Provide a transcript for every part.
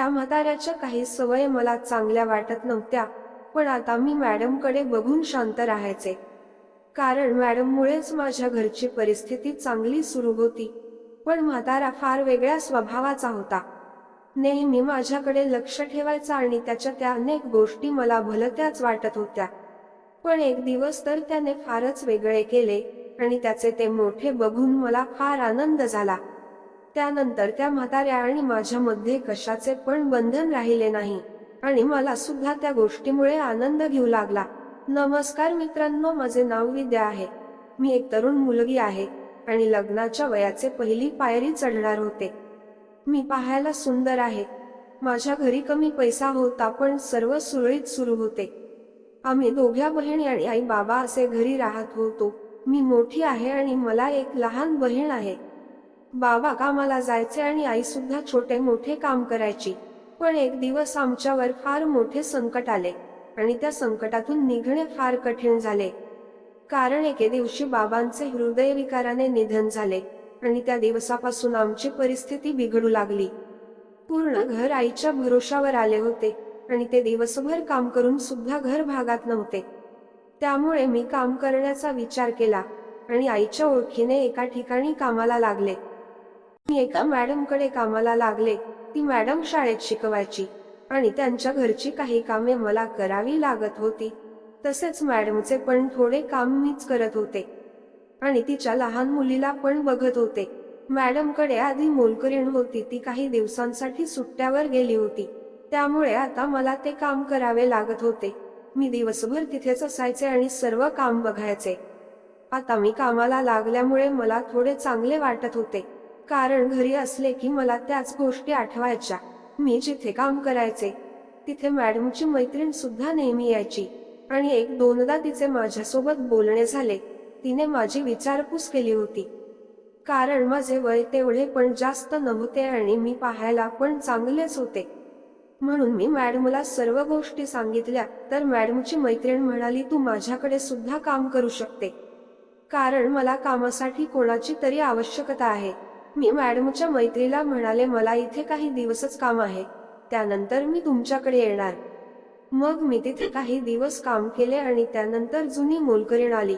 त्या म्हाताऱ्याच्या काही सवय मला चांगल्या वाटत नव्हत्या पण आता मी मॅडमकडे बघून शांत राहायचे. कारण मॅडममुळेच माझ्या घरची परिस्थिती चांगली सुरू होती पण म्हातारा फार वेगळ्या स्वभावाचा होता. नेहमी माझ्याकडे लक्ष ठेवायचा आणि त्याच्या त्या अनेक गोष्टी मला भलत्याच वाटत होत्या. पण एक दिवस तर त्याने फारच वेगळे केले आणि त्याचे ते मोठे बघून मला फार आनंद झाला. त्यानंतर त्या म्हाताऱ्या आणि माझ्यामध्ये कशाचे पण बंधन राहिले नाही. आणि मला सुद्धा त्या गोष्टीमुळे आनंद घेऊ लागला. नमस्कार मित्रांनो माझे नाव विद्या आहे. मी एक तरुण मुलगी आहे आणि लग्नाच्या वयाचे पहिली पायरी चढणार होते. मी पाहायला सुंदर आहे. माझ्या घरी कमी पैसा होता पण सर्व सुरळीत सुरू होते. आम्ही दोघ्या बहिणी आणि आई बाबा असे घरी राहत होतो. मी मोठी आहे आणि मला एक लहान बहीण आहे. बाबा कामाला जायचे आणि आई सुद्धा छोटे मोठे काम करायची. पण एक दिवस आमच्यावर फार मोठे संकट आले आणि त्या संकटातून निघणे फार कठीण झाले. कारण एके दिवशी बाबांचे हृदयविकाराने निधन झाले आणि त्या दिवसापासून आमची परिस्थिती बिघडू लागली. पूर्ण घर आईच्या भरोशावर आले होते आणि ते दिवसभर काम करून सुद्धा घर भागात नव्हते. त्यामुळे मी काम करण्याचा विचार केला आणि आईच्या ओळखीने एका ठिकाणी कामाला लागले. मी एका मॅडमकडे कामाला लागले. ती मॅडम शाळेत शिकवायची आणि त्यांच्या घरची काही कामे मला करावी लागत होती. तसेच मॅडमचे पण थोडे काम मीच करत होते. आणि तिच्या लहान मुलीला पण बघत होते. मॅडमकडे आधी मोलकरीण होती. ती काही दिवसांसाठी सुट्ट्यावर गेली होती. त्यामुळे आता मला ते काम करावे लागत होते. मी दिवसभर तिथेच असायचे आणि सर्व काम बघायचे. आता मी कामाला लागल्यामुळे मला थोडे चांगले वाटत होते. कारण घरी असले की मला त्याच गोष्टी आठवायच्या. मी जिथे काम करायचे तिथे मॅडमची मैत्रीण सुद्धा नेहमी यायची. आणि एक दोनदा तिचे माझ्यासोबत बोलणे झाले तिने माझी विचारपूस केली होती. कारण माझे वय तेवढे पण जास्त नव्हते आणि मी पाहायला पण चांगलेच होते. म्हणून मी मॅडमला सर्व गोष्टी सांगितल्या तर मॅडमची मैत्रीण म्हणाली तू माझ्याकडे सुद्धा काम करू शकते. कारण मला कामासाठी कोणाची तरी आवश्यकता आहे. मी मॅडमच्या मैत्रीला म्हणाले मला इथे काही दिवसच काम आहे त्यानंतर मी तुमच्याकडे येणार. मग मी तिथे काही दिवस काम केले आणि त्यानंतर जुनी मोलकरीण आली.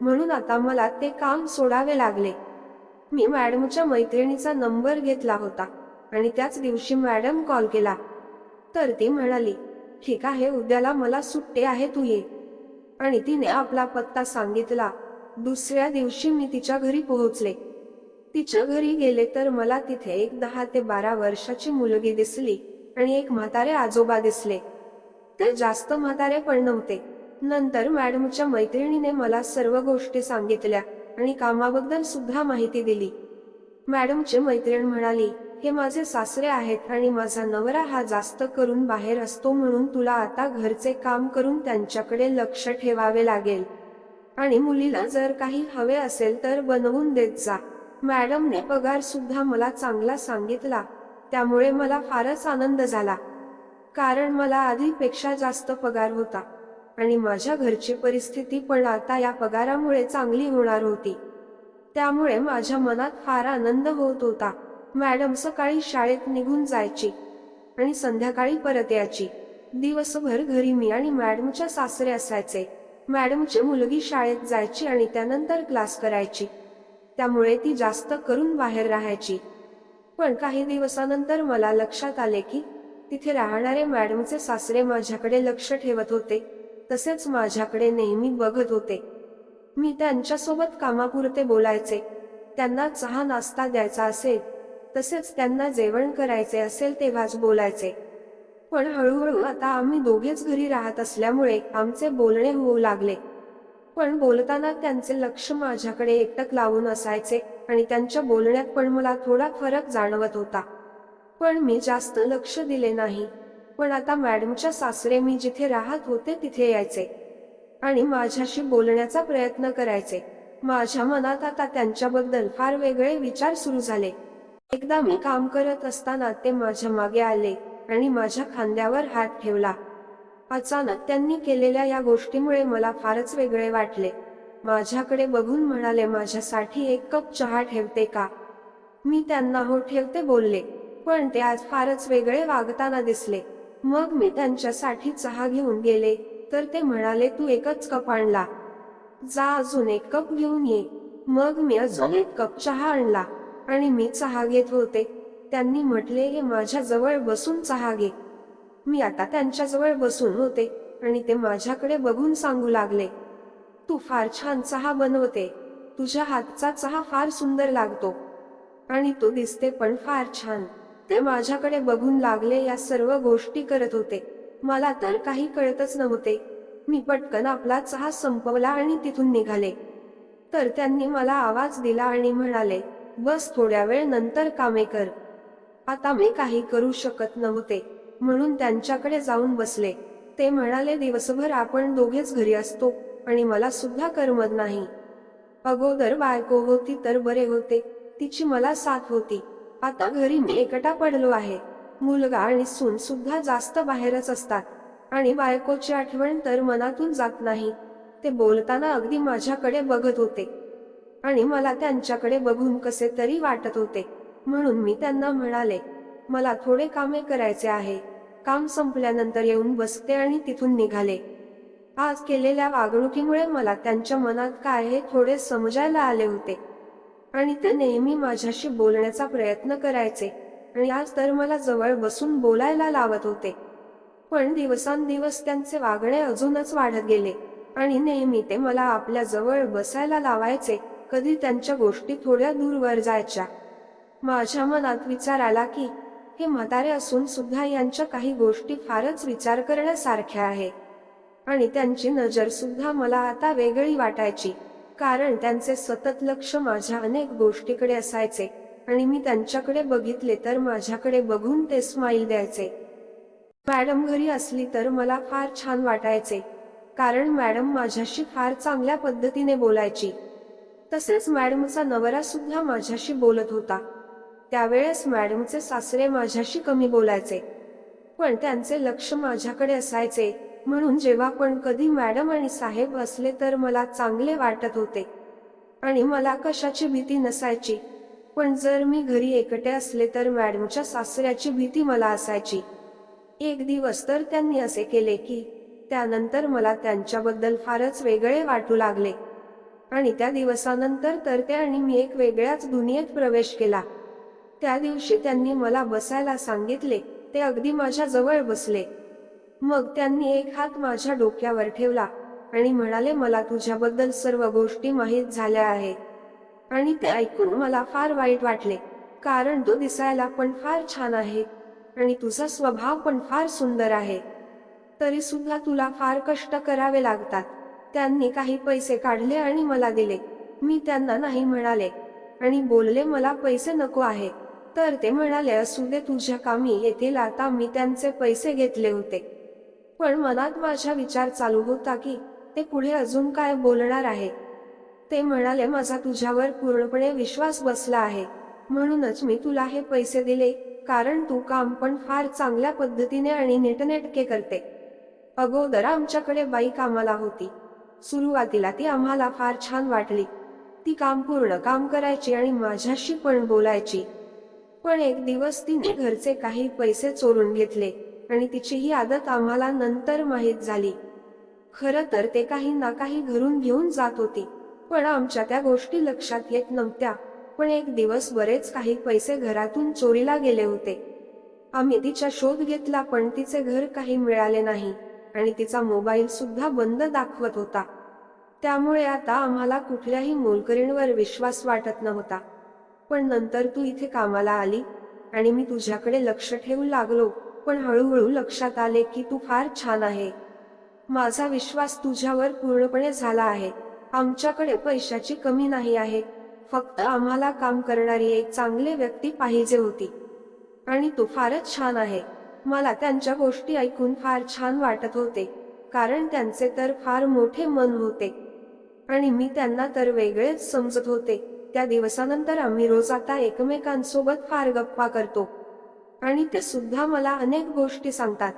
म्हणून आता मला ते काम सोडावे लागले. मी मॅडमच्या मैत्रिणीचा नंबर घेतला होता आणि त्याच दिवशी मॅडम कॉल केला. तर ती म्हणाली ठीक आहे उद्याला मला सुट्टे आहे तू ये. आणि तिने आपला पत्ता सांगितला. दुसऱ्या दिवशी मी तिच्या घरी पोहोचले. तिच्या घरी गेले तर मला तिथे एक दहा ते बारा वर्षाची मुलगी दिसली आणि एक म्हातारे आजोबा दिसले. ते जास्त म्हातारे पण नव्हते. नंतर मॅडमच्या मैत्रिणीने मला सर्व गोष्टी सांगितल्या आणि कामाबद्दल सुद्धा माहिती दिली. मॅडमची मैत्रीण म्हणाली हे माझे सासरे आहेत आणि माझा नवरा हा जास्त करून बाहेर असतो म्हणून तुला आता घरचे काम करून त्यांच्याकडे लक्ष ठेवावे लागेल. आणि मुलीला जर काही हवे असेल तर बनवून देत जा. मॅडमने पगार सुद्धा मला चांगला सांगितला त्यामुळे मला फारच आनंद झाला. कारण मला आधीपेक्षा जास्त पगार होता आणि माझ्या घरची परिस्थिती पण आता या पगारामुळे चांगली होणार होती. त्यामुळे माझ्या मनात फार आनंद होत होता. मॅडम सकाळी शाळेत निघून जायची आणि संध्याकाळी परत यायची. दिवसभर घरी मी आणि मॅडमच्या सासरे असायचे. मॅडमची मुलगी शाळेत जायची आणि त्यानंतर क्लास करायची. त्यामुळे ती जास्त करून बाहेर राहायची. पण काही दिवसानंतर मला लक्षात आले की तिथे राहणारे मॅडमचे सासरे माझ्याकडे लक्ष ठेवत होते. तसेच माझ्याकडे नेहमी बघत होते. मी त्यांच्यासोबत कामापुरते बोलायचे. त्यांना चहा नाश्ता द्यायचा असेल तसेच त्यांना जेवण करायचे असेल तेव्हाच बोलायचे. पण हळूहळू आता आम्ही दोघेच घरी राहत असल्यामुळे आमचे बोलणे होऊ लागले. पण बोलताना त्यांचे लक्ष माझ्याकडे एकटक लावून असायचे आणि त्यांच्या बोलण्यात पण मला थोडा फरक जाणवत होता. पण मी जास्त लक्ष दिले नाही. पण आता मॅडमच्या सासरे मी जिथे राहत होते तिथे यायचे. आणि माझ्याशी बोलण्याचा प्रयत्न करायचे. माझ्या मनात आता त्यांच्याबद्दल फार वेगळे विचार सुरू झाले. एकदा मी काम करत असताना ते माझ्या मागे आले आणि माझ्या खांद्यावर हात ठेवला. अचानक त्यांनी केलेल्या या गोष्टीमुळे मला फारच वेगळे वाटले. माझ्याकडे बघून म्हणाले माझ्यासाठी एक कप चहा ठेवते का? मी त्यांना हो ठेवते बोलले. पण ते आज फारच वेगळे वागताना दिसले. मग मी त्यांच्यासाठी चहा घेऊन गेले. तर ते म्हणाले तू एकच कप आणला. जा अजून एक कप घेऊन ये. मग मी अजून एक कप चहा आणला आणि मी चहा घेत होते. त्यांनी म्हटले हे माझ्या जवळ बसून चहा घे. मी आता त्यांच्याजवळ बसून होते आणि ते माझ्याकडे बघून सांगू लागले तू फार छान चहा बनवते तुझ्या हातचा चहा फार सुंदर लागतो आणि तो दिसते पण फार छान. ते माझ्याकडे बघून लागले या सर्व गोष्टी करत होते. मला तर काही कळतच नव्हते. मी पटकन आपला चहा संपवला आणि तिथून निघाले. तर त्यांनी मला आवाज दिला आणि म्हणाले बस थोड्या वेळ नंतर कामे कर. आता मी काही करू शकत नव्हते. म्हणून त्यांच्याकडे जाऊन बसले. ते म्हणाले दिवसभर आपण दोघेच घरी असतो आणि मला सुद्धा करमत नाही. अगोदर बायको होती तर बरे होते. तिची मला साथ होती. आता घरी मी एकटा पडलो आहे. मुलगा आणि सून सुद्धा जास्त बाहेरच असतात. आणि बायकोची आठवण तर मनातून जात नाही. ते बोलताना अगदी माझ्याकडे बघत होते. आणि मला त्यांच्याकडे बघून कसे तरी वाटत होते. म्हणून मी त्यांना म्हणाले मला थोडे कामे करायचे आहे. काम संपल्यानंतर येऊन बसते आणि तिथून निघाले. आज केलेल्या वागणुकीमुळे मला त्यांच्या मनात काय हे थोडे समजायला आले होते. आणि ते नेहमी माझ्याशी बोलण्याचा प्रयत्न करायचे. आणि आज तर मला जवळ बसून बोलायला लावत होते. पण दिवसांदिवस त्यांचे वागणे अजूनच वाढत गेले. आणि नेहमी ते मला आपल्या जवळ बसायला लावायचे कधी त्यांच्या गोष्टी थोड्या दूरवर जायच्या. माझ्या मनात विचार आला की हे म्हातारे असून सुद्धा यांच्या काही गोष्टी फारच विचार करण्यासारख्या आहे आणि त्यांची नजर सुद्धा मला आता वेगळी वाटायची कारण त्यांचे सतत लक्ष माझ्या अनेक गोष्टीकडे असायचे आणि मी त्यांच्याकडे बघितले तर माझ्याकडे बघून ते स्माईल द्यायचे. मॅडम घरी असली तर मला फार छान वाटायचे कारण मॅडम माझ्याशी फार चांगल्या पद्धतीने बोलायची. तसेच मॅडमचा नवरा सुद्धा माझ्याशी बोलत होता. त्यावेळेस मॅडमचे सासरे माझ्याशी कमी बोलायचे. पण त्यांचे लक्ष माझ्याकडे असायचे म्हणून जेव्हा पण कधी मॅडम आणि साहेब असले तर मला चांगले वाटत होते. आणि मला कशाची भीती नसायची. पण जर मी घरी एकटे असले तर मॅडमच्या सासऱ्याची भीती मला असायची. एक दिवस तर त्यांनी असे केले की त्यानंतर मला त्यांच्याबद्दल फारच वेगळे वाटू लागले. आणि त्या दिवसानंतर तर ते आणि मी एक वेगळ्याच दुनियेत प्रवेश केला. त्या दिवशी त्यांनी मला बसायला सांगितले ते अगदी माझ्या जवळ बसले. मग त्यांनी एक हात माझ्या डोक्यावर ठेवला आणि म्हणाले मला तुझ्याबद्दल सर्व गोष्टी माहीत झाल्या आहेत. आणि ते ऐकून मला फार वाईट वाटले कारण तो दिसायला पण फार छान आहे आणि तुझा स्वभाव पण फार सुंदर आहे. तरी सुद्धा तुला फार कष्ट करावे लागतात. त्यांनी काही पैसे काढले आणि मला दिले. मी त्यांना नाही म्हणाले आणि बोलले मला पैसे नको आहे तर ते म्हणाले असू दे तुझ्या कामी येतील आता मी त्यांचे पैसे घेतले होते. पण मनात माझा विचार चालू होता की ते पुढे अजून काय बोलणार आहे? ते म्हणाले माझा तुझ्यावर पूर्णपणे विश्वास बसला आहे. म्हणूनच मी तुला हे पैसे दिले कारण तू काम पण फार चांगल्या पद्धतीने आणि नेटनेटके करते. अगोदर आमच्याकडे बाई कामाला होती. सुरुवातीला ती आम्हाला फार छान वाटली. ती काम पूर्ण काम करायची आणि माझ्याशी पण बोलायची. पण एक दिवस तिने घरचे काही पैसे चोरून घेतले आणि तिची ही आदत आम्हाला नंतर माहीत झाली. खरं तर ते काही ना काही घरून घेऊन जात होती पण आमच्या त्या गोष्टी लक्षात येत नव्हत्या पण एक दिवस बरेच काही पैसे घरातून चोरीला गेले होते. आम्ही तिचा शोध घेतला पण तिचे घर काही मिळाले नाही आणि तिचा मोबाईल सुद्धा बंद दाखवत होता. त्यामुळे आता आम्हाला कुठल्याही मोलकरीणवर विश्वास वाटत नव्हता. पण नंतर तू इथे कामाला आली आणि मी तुझ्याकडे लक्ष ठेवू लागलो पण हळूहळू लक्षात आले की तू फार छान आहे. माझा विश्वास तुझ्यावर पूर्णपणे झाला आहे. आमच्याकडे पैशाची कमी नाही आहे. फक्त आम्हाला काम करणारी एक चांगली व्यक्ती पाहिजे होती. आणि तू फारच छान आहे. मला त्यांच्या गोष्टी ऐकून फार छान वाटत होते कारण त्यांचे तर फार मोठे मन होते. आणि मी त्यांना तर वेगळेच समजत होते. त्या दिवसानंतर आम्ही रोज आता एकमेकांसोबत फार गप्पा करतो. आणि ते सुद्धा मला अनेक गोष्टी सांगतात.